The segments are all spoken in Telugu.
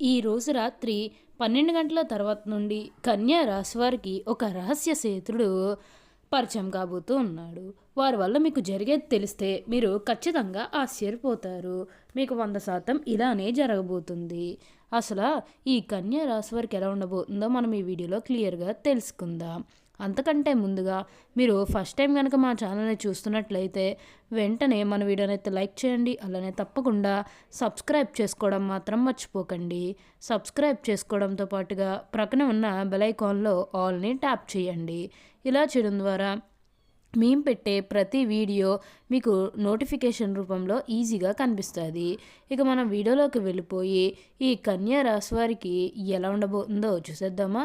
ఈ రోజు రాత్రి పన్నెండు గంటల తర్వాత నుండి కన్యా రాశి వారికి ఒక రహస్య సేతుడు పరిచయం కాబోతూ ఉన్నాడు. వారి వల్ల మీకు జరిగేది తెలిస్తే మీరు ఖచ్చితంగా ఆశ్చర్యపోతారు. మీకు వంద శాతం ఇలానే జరగబోతుంది. అసలు ఈ కన్యా రాశి వారికి ఎలా ఉండబోతుందో మనం ఈ వీడియోలో క్లియర్గా తెలుసుకుందాం. అంతకంటే ముందుగా మీరు ఫస్ట్ టైం కనుక మా ఛానల్ని చూస్తున్నట్లయితే వెంటనే మన వీడియోని అయితే లైక్ చేయండి. అలానే తప్పకుండా సబ్స్క్రైబ్ చేసుకోవడం మాత్రం మర్చిపోకండి. సబ్స్క్రైబ్ చేసుకోవడంతో పాటుగా ప్రక్కన ఉన్న బెలైకాన్లో ఆల్ని ట్యాప్ చేయండి. ఇలా చేయడం ద్వారా మేము పెట్టే ప్రతి వీడియో మీకు నోటిఫికేషన్ రూపంలో ఈజీగా కనిపిస్తుంది. ఇక మనం వీడియోలోకి వెళ్ళిపోయి ఈ కన్యా రాశి వారికి ఎలా ఉండబోతుందో చూసేద్దామా?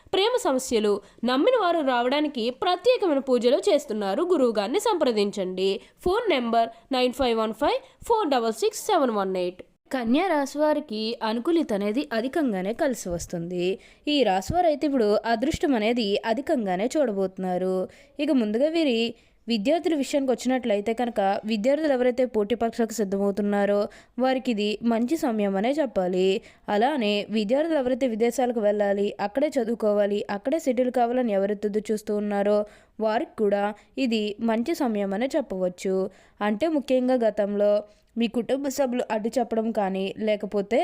ప్రేమ సమస్యలు నమ్మిన వారు రావడానికి ప్రత్యేకమైన పూజలు చేస్తున్నారు. గురువుగారిని సంప్రదించండి. Phone number nine five one five four double six seven one eight. కన్యా రాశి వారికి అనుకూలిత అనేది అధికంగానే కలిసి వస్తుంది. ఈ రాశి వారు అయితే ఇప్పుడు అదృష్టం అనేది అధికంగానే చూడబోతున్నారు. ఇక ముందుగా వీరి విద్యార్థుల విషయానికి వచ్చినట్లయితే కనుక విద్యార్థులు ఎవరైతే పోటీ పరీక్షలకు సిద్ధమవుతున్నారో వారికి ఇది మంచి సమయం అనే చెప్పాలి. అలానే విద్యార్థులు ఎవరైతే విదేశాలకు వెళ్ళాలి అక్కడే చదువుకోవాలి అక్కడే సెటిల్ కావాలని ఎవరైతే చూస్తూ ఉన్నారో వారికి కూడా ఇది మంచి సమయం అనే చెప్పవచ్చు. అంటే ముఖ్యంగా గతంలో మీ కుటుంబ సభ్యులు అడ్డు చెప్పడం కానీ లేకపోతే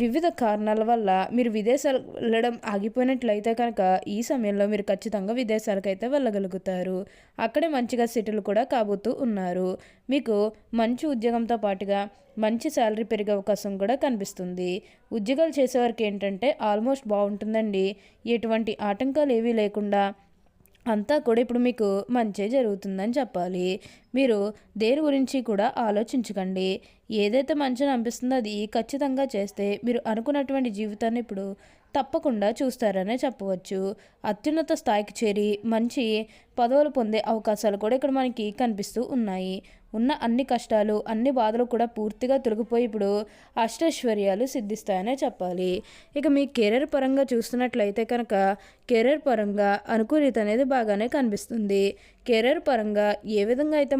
వివిధ కారణాల వల్ల మీరు విదేశాలు వెళ్ళడం ఆగిపోయినట్లయితే కనుక ఈ సమయంలో మీరు ఖచ్చితంగా విదేశాలకైతే వెళ్ళగలుగుతారు. అక్కడే మంచిగా సెటిల్ కూడా కాబోతూ ఉన్నారు. మీకు మంచి ఉద్యోగంతో పాటుగా మంచి శాలరీ పెరిగే అవకాశం కూడా కనిపిస్తుంది. ఉద్యోగాలు చేసేవారికి ఏంటంటే ఆల్మోస్ట్ బాగుంటుందండి. ఎటువంటి ఆటంకాలు ఏవీ లేకుండా అంతా కూడా ఇప్పుడు మీకు మంచి జరుగుతుందని చెప్పాలి. మీరు దేని గురించి కూడా ఆలోచించకండి. ఏదైతే మంచిని అనిపిస్తుందో అది ఖచ్చితంగా చేస్తే మీరు అనుకున్నటువంటి జీవితాన్ని ఇప్పుడు తప్పకుండా చూస్తారనే చెప్పవచ్చు. అత్యున్నత స్థాయికి చేరి మంచి పదవులు పొందే అవకాశాలు కూడా ఇక్కడ మనకి కనిపిస్తూ ఉన్నాయి. ఉన్న అన్ని కష్టాలు అన్ని బాధలు కూడా పూర్తిగా తొలగిపోయి ఇప్పుడు అష్టైశ్వర్యాలు సిద్ధిస్తాయనే చెప్పాలి. ఇక మీ కెరీర్ పరంగా చూస్తున్నట్లయితే కనుక కెరీర్ పరంగా అనుకూలిత అనేది బాగానే కనిపిస్తుంది. కెరీర్ పరంగా ఏ విధంగా అయితే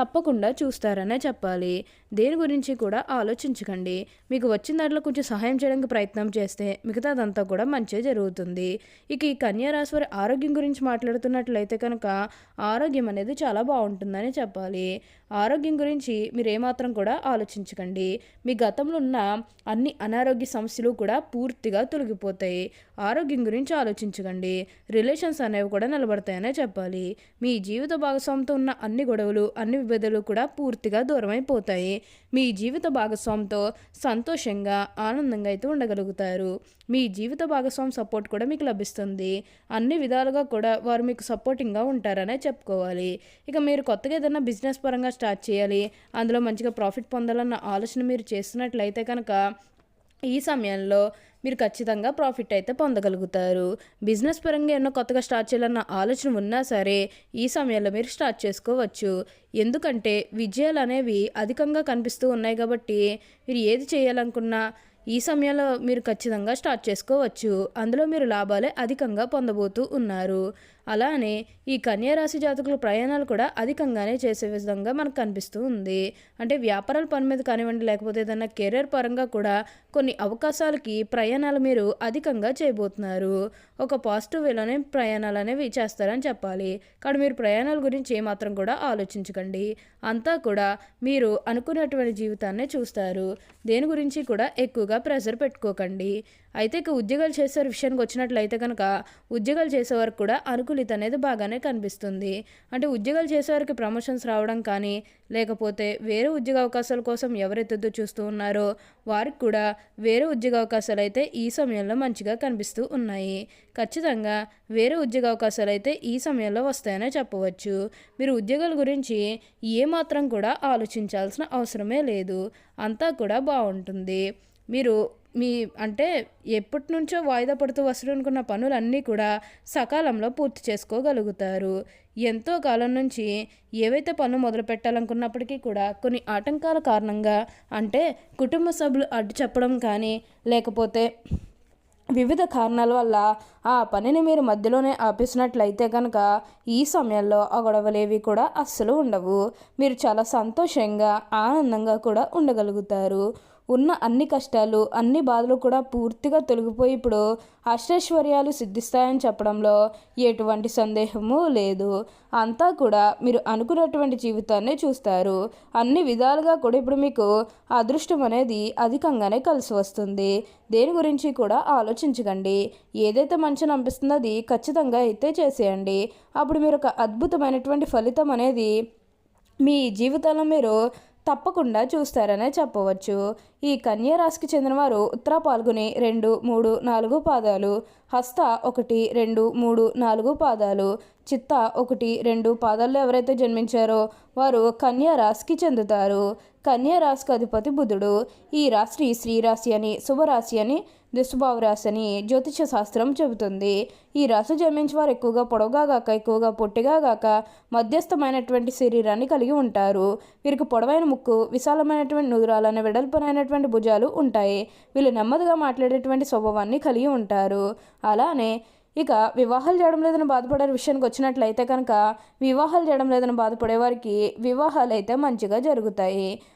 తప్పకుండా చూస్తారనే చెప్పాలి. దేని గురించి కూడా ఆలోచించకండి. మీకు వచ్చిన దాంట్లో కొంచెం సహాయం చేయడానికి ప్రయత్నం చేస్తే మిగతాదంతా కూడా మంచిగా జరుగుతుంది. ఇక ఈ కన్యారాశి వారి ఆరోగ్యం గురించి మాట్లాడుతున్నట్లయితే కనుక ఆరోగ్యం అనేది చాలా బాగుంటుందని చెప్పాలి. ఆరోగ్యం గురించి మీరు ఏమాత్రం కూడా ఆలోచించకండి. మీ గతంలో ఉన్న అన్ని అనారోగ్య సమస్యలు కూడా పూర్తిగా తొలగిపోతాయి. ఆరోగ్యం గురించి ఆలోచించకండి. రిలేషన్స్ అనేవి కూడా నిలబడతాయనే చెప్పాలి. మీ జీవిత భాగస్వామితో ఉన్న అన్ని గొడవలు అన్ని విభేదాలు కూడా పూర్తిగా దూరమైపోతాయి. మీ జీవిత భాగస్వామితో సంతోషంగా ఆనందంగా అయితే ఉండగలుగుతారు. మీ జీవిత భాగస్వామి సపోర్ట్ కూడా మీకు లభిస్తుంది. అన్ని విధాలుగా కూడా వారు మీకు సపోర్టింగ్గా ఉంటారనే చెప్పుకోవాలి. ఇక మీరు కొత్తగా ఏదైనా బిజినెస్ పరంగా స్టార్ట్ చేయాలి అందులో మంచిగా ప్రాఫిట్ పొందాలన్న ఆలోచన మీరు చేస్తున్నట్లయితే కనుక ఈ సమయంలో మీరు ఖచ్చితంగా ప్రాఫిట్ అయితే పొందగలుగుతారు. బిజినెస్ పరంగా ఎన్నో కొత్తగా స్టార్ట్ చేయాలన్న ఆలోచన ఉన్నా సరే ఈ సమయంలో మీరు స్టార్ట్ చేసుకోవచ్చు. ఎందుకంటే విజయాలు అనేవి అధికంగా కనిపిస్తూ ఉన్నాయి కాబట్టి మీరు ఏది చేయాలనుకున్నా ఈ సమయంలో మీరు ఖచ్చితంగా స్టార్ట్ చేసుకోవచ్చు. అందులో మీరు లాభాలే అధికంగా పొందబోతూ ఉన్నారు. అలానే ఈ కన్యారాశి జాతకుల ప్రయాణాలు కూడా అధికంగానే చేసే విధంగా మనకు కనిపిస్తూ ఉంది. అంటే వ్యాపారాల పని మీద కానివ్వండి లేకపోతే ఏదైనా కెరీర్ పరంగా కూడా కొన్ని అవకాశాలకి ప్రయాణాలు మీరు అధికంగా చేయబోతున్నారు. ఒక పాజిటివ్ వేలోనే ప్రయాణాలు అనేవి చేస్తారని చెప్పాలి. కానీ మీరు ప్రయాణాల గురించి ఏమాత్రం కూడా ఆలోచించకండి. అంతా కూడా మీరు అనుకున్నటువంటి జీవితాన్నే చూస్తారు. దేని గురించి కూడా ఎక్కువగా ప్రెషర్ పెట్టుకోకండి. అయితే ఇక ఉద్యోగాలు చేసే విషయానికి వచ్చినట్లయితే కనుక ఉద్యోగాలు చేసే కూడా అనుకూలిత అనేది బాగానే కనిపిస్తుంది. అంటే ఉద్యోగాలు చేసేవారికి ప్రమోషన్స్ రావడం కానీ లేకపోతే వేరే ఉద్యోగ అవకాశాల కోసం ఎవరెత్తుతో చూస్తూ ఉన్నారో వారికి కూడా వేరే ఉద్యోగ అవకాశాలు అయితే ఈ సమయంలో మంచిగా కనిపిస్తూ ఉన్నాయి. ఖచ్చితంగా వేరే ఉద్యోగ అవకాశాలు అయితే ఈ సమయంలో వస్తాయనే చెప్పవచ్చు. మీరు ఉద్యోగాల గురించి ఏమాత్రం కూడా ఆలోచించాల్సిన అవసరమే లేదు. అంతా కూడా బాగుంటుంది. మీరు మీ అంటే ఎప్పటి నుంచో వాయిదా పడుతూ వస్తునుకున్న పనులన్నీ కూడా సకాలంలో పూర్తి చేసుకోగలుగుతారు. ఎంతో కాలం నుంచి ఏవైతే పనులు మొదలు పెట్టాలనుకున్నప్పటికీ కూడా కొన్ని ఆటంకాల కారణంగా అంటే కుటుంబ సభ్యులు అడ్డు చెప్పడం కానీ లేకపోతే వివిధ కారణాల వల్ల ఆ పనిని మీరు మధ్యలోనే ఆపేసినట్లయితే కనుక ఈ సమయంలో ఆ గొడవలేవి కూడా అస్సలు ఉండవు. మీరు చాలా సంతోషంగా ఆనందంగా కూడా ఉండగలుగుతారు. ఉన్న అన్ని కష్టాలు అన్ని బాధలు కూడా పూర్తిగా తొలగిపోయి ఇప్పుడు అష్టైశ్వర్యాలు సిద్ధిస్తాయని చెప్పడంలో ఎటువంటి సందేహము లేదు. అంతా కూడా మీరు అనుకున్నటువంటి జీవితాన్ని చూస్తారు. అన్ని విధాలుగా కూడా ఇప్పుడు మీకు అదృష్టం అనేది అధికంగానే కలిసి వస్తుంది. దేని గురించి కూడా ఆలోచించకండి. ఏదైతే మంచిని అనిపిస్తుందో అది ఖచ్చితంగా అయితే చేసేయండి. అప్పుడు మీరు ఒక అద్భుతమైనటువంటి ఫలితం అనేది మీ జీవితంలో మీరు తప్పకుండా చూస్తారనే చెప్పవచ్చు. ఈ కన్యా రాశికి చెందినవారు ఉత్తర పాల్గొని రెండు మూడు నాలుగు పాదాలు హస్త ఒకటి రెండు మూడు నాలుగు పాదాలు. చిత్త ఒకటి రెండు పాదాల్లో ఎవరైతే జన్మించారో వారు కన్యా రాశికి చెందుతారు. కన్యా రాశికి అధిపతి బుధుడు. ఈ రాశి శ్రీరాశి అని శుభరాశి అని దుష్భావ రాశి అని జ్యోతిష శాస్త్రం చెబుతుంది. ఈ రాశి జన్మించి వారు ఎక్కువగా పొడవుగా గాక ఎక్కువగా పొట్టిగా గాక మధ్యస్థమైనటువంటి శరీరాన్ని కలిగి ఉంటారు. వీరికి పొడవైన ముక్కు విశాలమైనటువంటి నుదురాలనే వెడల్పనైనటువంటి భుజాలు ఉంటాయి. వీళ్ళు నెమ్మదిగా మాట్లాడేటువంటి స్వభావాన్ని కలిగి ఉంటారు. అలానే ఇక వివాహాలు చేయడం లేదని బాధపడే విషయానికి వచ్చినట్లయితే కనుక వివాహాలు చేయడం లేదని బాధపడే వారికి వివాహాలు అయితే మంచిగా జరుగుతాయి.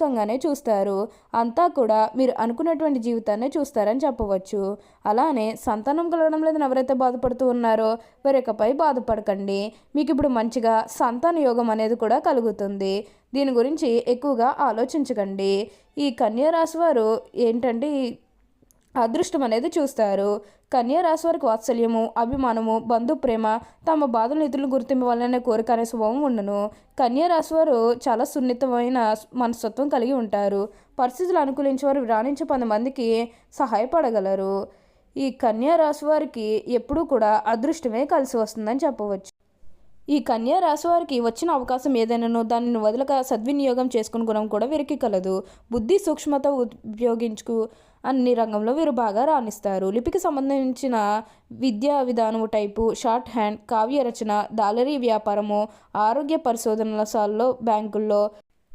అధికంగానే చూస్తారు. అంతా కూడా మీరు అనుకున్నటువంటి జీవితాన్ని చూస్తారని చెప్పవచ్చు. అలానే సంతానం కలగడం లేదని ఎవరైతే బాధపడుతూ ఉన్నారో వేరొకపై బాధపడకండి. మీకు ఇప్పుడు మంచిగా సంతాన యోగం అనేది కూడా కలుగుతుంది. దీని గురించి ఎక్కువగా ఆలోచించకండి. ఈ కన్యా రాశి వారు ఏంటంటే అదృష్టం అనేది చూస్తారు. కన్యా రాశి వారికి వాత్సల్యము అభిమానము బంధు ప్రేమ తమ బాధలు నిధులను గుర్తింపు వల్లనే కోరిక అనే స్వభావం ఉండను. కన్యా రాశి వారు చాలా సున్నితమైన మనస్తత్వం కలిగి ఉంటారు. పరిస్థితులు అనుకూలించే వారు రాణించే మందికి సహాయపడగలరు. ఈ కన్యా రాశి వారికి ఎప్పుడూ కూడా అదృష్టమే కలిసి వస్తుందని చెప్పవచ్చు. ఈ కన్యా రాశి వారికి వచ్చిన అవకాశం ఏదైనానో దానిని వదలక సద్వినియోగం చేసుకుని గుణం కూడా వీరికి కలదు. బుద్ధి సూక్ష్మత ఉపయోగించుకు అన్ని రంగంలో వీరు బాగా రాణిస్తారు. లిపికి సంబంధించిన విద్యా విధానము టైపు షార్ట్ హ్యాండ్ కావ్య రచన దాలరీ వ్యాపారము ఆరోగ్య పరిశోధనల బ్యాంకుల్లో